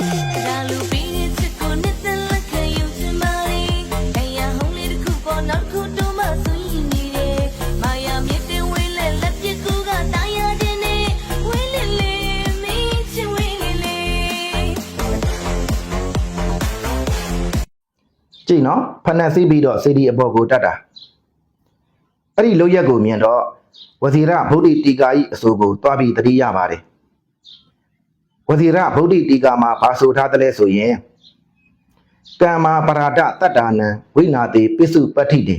ဒါလူပြီးတဲ့ချစ်ကိုနှစ်သက်လက်ခံယူချင်ပါလေအရာဟုံးလေးတစ်ခုပေါ်နောက်တစ်ခုတော့မှဆိုရင်နေတယ်မာယာမြစ်တဲ့ဝေးလက်လက်ပြစ်ကူကတာယာတဲ့နေဝေးလေးလေးမင်းချစ်ဝေးလေးလေးကြည့်နော်ဖနက်စီးပြီးတော့စီဒီအပေါ်ကိုတတ်တာအဲ့ဒီလောက်ရက်ကိုမြင်တော့ဝဇီရဗုဒ္ဓတီကာဤအဆိုကိုတွားပြီးတတိရပါတယ် ဝဇီရဗုဒ္ဓတီကာမှာဘာဆိုထားသလဲဆိုရင်ကမ္မာပရာဒတတ္တာနံဝိနာတိပိစုပတ္ထိတေ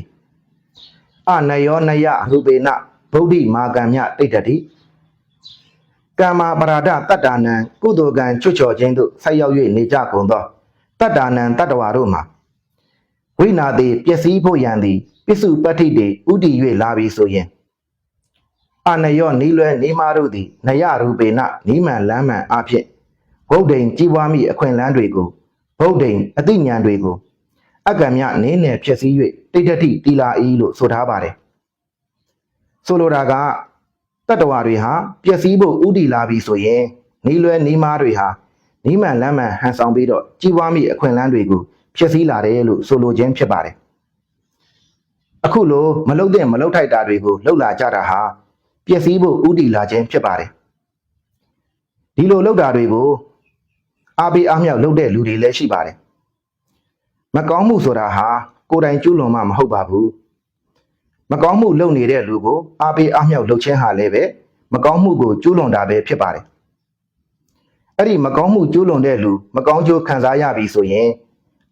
အနယောနယရူပေနဗုဒ္ဓမာကံမြတိတ်တတိကမ္မာပရာဒတတ္တာနံကုသိုလ်ကံချွတ်ချော်ခြင်းသို့ဆက်ရောက်၍နေကြကုန်သောတတ္တာနံတတ္တဝါတို့မှာဝိနာတိပျက်စီးဖို့ရန်သည်ပစ္စုပတ္ထိတေဥတည်၍လာပြီဆိုရင် အနယောနီးလွဲနေမာတို့သည်နယရူပေနနီးမှန်လမ်းမှန်အဖြစ်ဗုဒ္ဓိန်ကြီးပွားမိအခွင့်လန်းတွေကိုဗုဒ္ဓိန်အတိညာဏ်တွေကိုအကံမြနင်းနယ်ဖြစ်စည်း၍တိဋ္ဌတိတီလာဤလို့ဆိုထားပါတယ်ဆိုလိုတာကတတ္တဝါတွေဟာပျက်စီးဖို့ဥတည်လာပြီဆိုရင်နီးလွဲနီးမာတွေဟာနီးမှန်လမ်းမှန်ဟန်ဆောင်ပြီးတော့ကြီးပွားမိအခွင့်လန်းတွေကိုဖြစ်စည်းလာတယ်လို့ဆိုလိုခြင်းဖြစ်ပါတယ်အခုလိုမလုတ်တဲ့မလုတ်ထိုက်တာတွေကိုလှုပ်လာကြတာဟာ ပျက်စီးဖို့ဥတည်လာခြင်းဖြစ်ပါတယ်ဒီလိုလှုပ်တာတွေကိုအားပေးအားမြောက်လှုပ်တဲ့လူတွေလည်းရှိပါတယ်မကောင်းမှုဆိုတာဟာကိုယ်တိုင်ကျူးလွန်မှမဟုတ်ပါဘူးမကောင်းမှုလုပ်နေတဲ့လူကိုအားပေးအားမြောက်လှုပ်ခြင်းဟာလည်းပဲမကောင်းမှုကိုကျူးလွန်တာပဲဖြစ်ပါတယ်အဲ့ဒီမကောင်းမှုကျူးလွန်တဲ့လူမကောင်းကျိုးခံစားရပြီဆိုရင်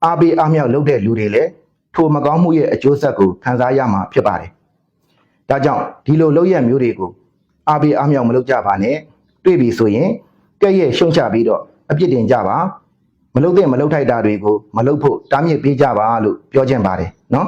အားပေးအားမြောက်လုပ်တဲ့လူတွေလည်းထိုမကောင်းမှုရဲ့အကျိုးဆက်ကိုခံစားရမှာဖြစ်ပါတယ် ဒါကြောင့်ဒီလိုလုပ်ရမျိုးတွေကိုအားပေးအားမြောက်မလုပ်ကြပါနဲ့တွေ့ပြီဆိုရင်ကဲ့ရဲ့ရှုံချပြီးတော့အပြစ်တင်ကြပါမလုပ်တဲ့မလုပ်ထိုက်တာတွေကိုမလုပ်ဖို့တားမြစ်ပေးကြပါလို့ပြောချင်ပါတယ်နော်